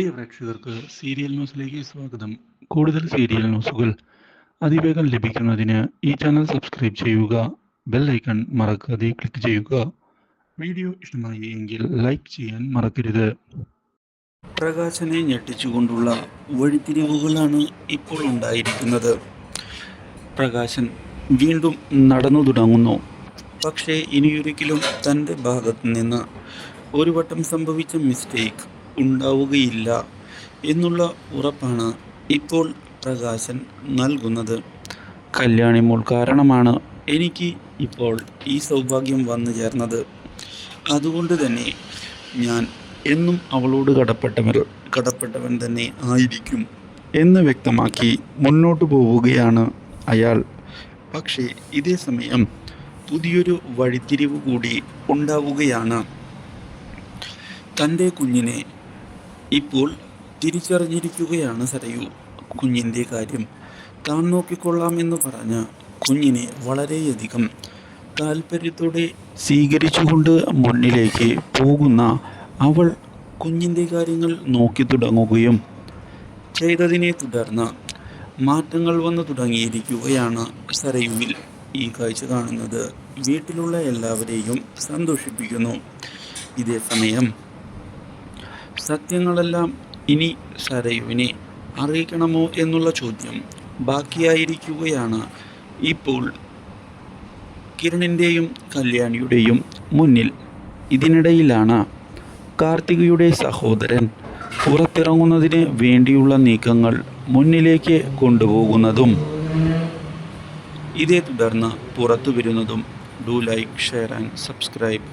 പ്രിയ പ്രേക്ഷകർക്ക് സീരിയൽ ന്യൂസിലേക്ക് സ്വാഗതം. കൂടുതൽ സീരിയൽ ന്യൂസുകൾ അതിവേഗം ലഭിക്കുന്നതിന് ഈ ചാനൽ സബ്സ്ക്രൈബ് ചെയ്യുക ബെൽ ഐക്കൺ മറക്കാതെ ക്ലിക്ക് ചെയ്യുക. വീഡിയോ ഇഷ്ടമായി എങ്കിൽ ലൈക്ക് ചെയ്യാൻ മറക്കരുത്. പ്രകാശനെ ഞെട്ടിച്ചുകൊണ്ടുള്ള വഴിത്തിരിവുകളാണ് ഇപ്പോൾ ഉണ്ടായിരിക്കുന്നത്. പ്രകാശൻ വീണ്ടും നടന്നു തുടങ്ങുന്നു. പക്ഷേ ഇനിയൊരിക്കലും തന്റെ ഭാഗത്ത് നിന്ന് ഒരു വട്ടം സംഭവിച്ച മിസ്റ്റേക്ക് ഉണ്ടാവുകയില്ല എന്നുള്ള ഉറപ്പാണ് ഇപ്പോൾ പ്രകാശൻ നൽകുന്നത്. കല്യാണിമോൾ കാരണമാണ് എനിക്ക് ഇപ്പോൾ ഈ സൗഭാഗ്യം വന്നു ചേർന്നത്. അതുകൊണ്ട് തന്നെ ഞാൻ എന്നും അവളോട് കടപ്പെട്ടവർ കടപ്പെട്ടവൻ തന്നെ ആയിരിക്കും എന്ന് വ്യക്തമാക്കി മുന്നോട്ട് പോവുകയാണ് അയാൾ. പക്ഷേ ഇതേ സമയം പുതിയൊരു വഴിത്തിരിവ് കൂടി ഉണ്ടാവുകയാണ്. തന്റെ കുഞ്ഞിനെ ഇപ്പോൾ തിരിച്ചറിഞ്ഞിരിക്കുകയാണ് സരയു. കുഞ്ഞിന്റെ കാര്യം താൻ നോക്കിക്കൊള്ളാമെന്ന് പറഞ്ഞ കുഞ്ഞിനെ വളരെയധികം താല്പര്യത്തോടെ സ്വീകരിച്ചുകൊണ്ട് മുന്നിലേക്ക് പോകുന്ന അവൾ കുഞ്ഞിന്റെ കാര്യങ്ങൾ നോക്കി തുടങ്ങുകയും ചെയ്തതിനെ തുടർന്ന് മാറ്റങ്ങൾ വന്നു തുടങ്ങിയിരിക്കുകയാണ് സരയുവിൽ ഈ കാഴ്ച കാണുന്നത്. വീട്ടിലുള്ള എല്ലാവരെയും സന്തോഷിപ്പിക്കുന്നു. ഇതേ സമയം സത്യങ്ങളെല്ലാം ഇനി സരയുവിനെ അറിയിക്കണമോ എന്നുള്ള ചോദ്യം ബാക്കിയായിരിക്കുകയാണ് ഇപ്പോൾ കിരണിന്റെയും കല്യാണിയുടെയും മുന്നിൽ. ഇതിനിടയിലാണ് കാർത്തികയുടെ സഹോദരൻ പുറത്തിറങ്ങുന്നതിന് വേണ്ടിയുള്ള നീക്കങ്ങൾ മുന്നിലേക്ക് കൊണ്ടുപോകുന്നതും ഇതേ തുടർന്ന് പുറത്തു വരുന്നതും do like share and subscribe.